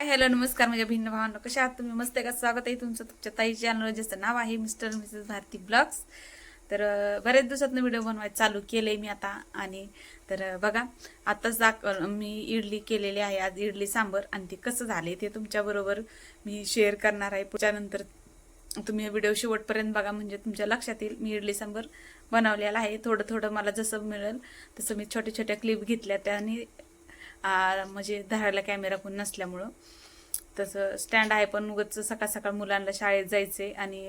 Hello नमस्कार माझ्या भिन्न भावांना. कशा आहात तुम्ही? मस्त आहे का? स्वागत आहे तुमचं तुमच्या ताई चॅनल ज्याचं नाव आहे मिस्टर मिसेस भारती ब्लॉग्स. तर बऱ्याच दिवसातनं व्हिडिओ बनवायचं चालू केलं आहे मी आता. आणि तर बघा आत्ताच दाख मी इडली केलेली आहे. आज इडली सांबर आणि ते कसं झाले ते तुमच्याबरोबर मी शेअर करणार आहे. पुढच्यानंतर तुम्ही व्हिडिओ शेवटपर्यंत बघा. म्हणजे तुमच्या लक्षात येईल मी इडली सांबर बनवलेला आहे. थोडं थोडं मला जसं मिळेल तसं मी छोट्या छोट्या क्लिप घेतल्या त्याने म्हणजे धरायला कॅमेरा कोण नसल्यामुळं. तसं स्टँड आहे पण उगाच सकाळ सकाळ मुलांना शाळेत जायचे आणि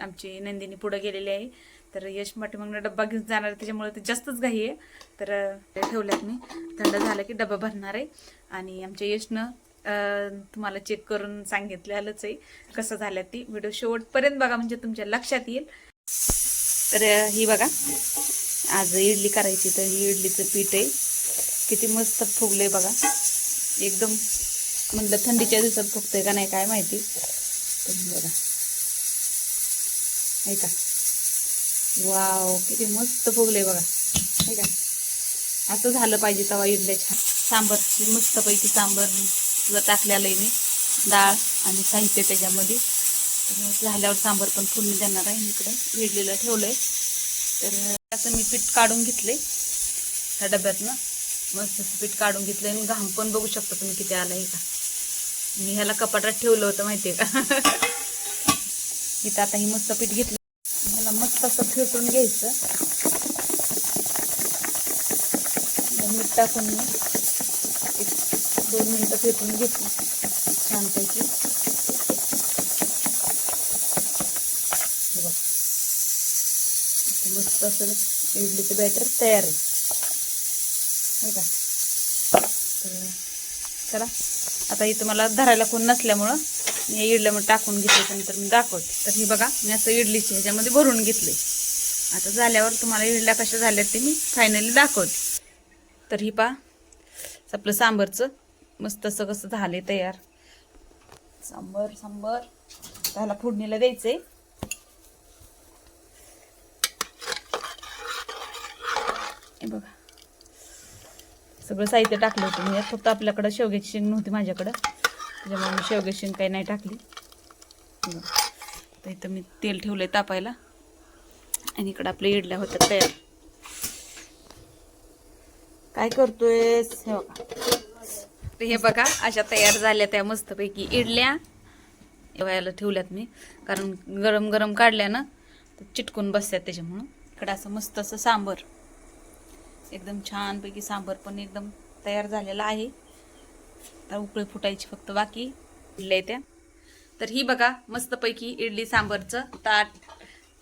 आमची नंदिनी पुढं गेलेली आहे. तर यश मग डब्बा घेऊन जाणार आहे, त्याच्यामुळे ते जास्तच घाई आहे. तर ठेवल्यात मी. थंड झालं की डबा भरणार आहे. आणि आमच्या यशनं तुम्हाला चेक करून सांगितलेलंच आहे. कसं झालं ती व्हिडिओ शेवटपर्यंत बघा म्हणजे तुमच्या लक्षात येईल. तर ही बघा. आज इडली करायची तर ही इडलीचं पीठ आहे. किती मस्त फुगले बघा. एकदम म्हणलं थंडीच्या दिवसात फुगतंय का नाही काय माहिती. पण बघा. ऐका वाव किती मस्त फुगले बघा. आहे का? असं झालं पाहिजे तवा इडल्या छान सांबर मस्तपैकी सांबर तुला टाकलेलं आहे मी. डाळ आणि साहित्य त्याच्यामध्ये. तर झाल्यावर सांबर पण फुलून देणार आहे मी इकडं. ठेवलं आहे तर असं मी पीठ काढून घेतले त्या डब्यातनं. मस्त पीठ काढून घेतलं आणि घाम पण बघू शकता तुम्ही किती आला आहे का मी ह्याला कपाटात ठेवलं होतं माहितीये का? इथं आता ही मस्त पीठ घेतलं. ह्याला मस्त असं फेटून घ्यायचं. मीठ टाकून मी एक दोन मिनटं फेटून घेतली छानपैकी. बघ. मस्त असं इडलीचं बॅटर तयार आहे. नाही का? तर चला. आता इथं मला धरायला कोण नसल्यामुळं मी इडल्यामध्ये टाकून घेतले नंतर मी दाखवते. तर ही बघा मी असं इडलीची ह्याच्यामध्ये भरून घेतले. आता झाल्यावर तुम्हाला इडल्या कशा झाल्या ते मी फायनली दाखवते. तर ही पा आपलं सांबरचं मस्त असं कसं झाले तयार. सांबर सांबर. त्याला फोडणीला द्यायचंय. हे बघा. सगळं साहित्य टाकलं होतं मी. फक्त आपल्याकडं शेवग्याची शेंग नव्हती माझ्याकडं. त्याच्यामुळे मी शेवग्याची शेंग काही नाही टाकली. तर इथं मी तेल ठेवलं आहे तापायला. आणि इकडं आपल्या इडल्या होत्या तयार. काय करतोय हे बघा. हे बघा अशा तयार झाल्या त्या मस्तपैकी इडल्या. व्हायला ठेवल्यात मी. कारण गरम गरम काढल्या ना तर चिटकून बसतात त्याच्यामुळं. इकडं असं मस्त असं सांबर. एकदम छानपैकी सांबर पण एकदम तयार झालेला आहे. आता उकळी फुटायची फक्त बाकी. इडल्या त्या तर ही बघा मस्तपैकी इडली सांबरचं ताट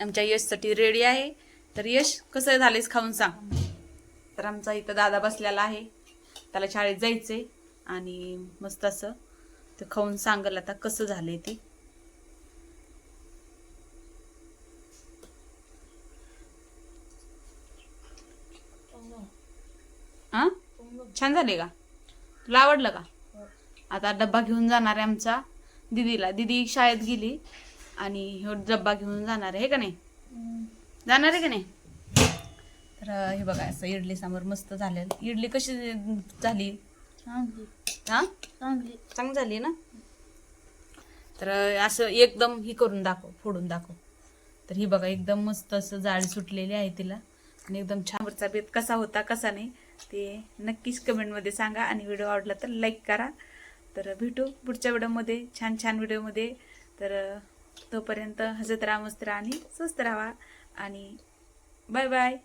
आमच्या यशसाठी रेडी आहे. तर यश कसं झालेस खाऊन सांग. तर आमचा इथं दादा बसलेला आहे. त्याला शाळेत जायचंय आणि मस्त असं ते खाऊन सांगल आता कसं झालंय ते हा छान झाले का? तुला आवडलं का? आता डब्बा घेऊन जाणार आहे आमचा दिदीला. दिदी शाळेत गेली आणि ह्यो डब्बा घेऊन जाणार आहे हे का नाही? जाणार आहे का नाही? तर हे बघा असं इडली सांबर मस्त झालेलं इडली कशी झाली? हा? चांगली. चांगली झाली ना? तर असं एकदम ही करून दाखव फोडून दाखव. तर ही बघा एकदम मस्त असं जाळी सुटलेली आहे तिला. आणि एकदम छान. वरचा बेत कसा होता कसा नाही ते नक्कीच कमेंटमध्ये सांगा आणि व्हिडिओ आवडला तर लाईक करा. तर भेटू पुढच्या व्हिडिओमध्ये छान छान व्हिडिओमध्ये. तर तोपर्यंत हजत राहा मस्त राहा आणि स्वस्त राहा. आणि बाय बाय.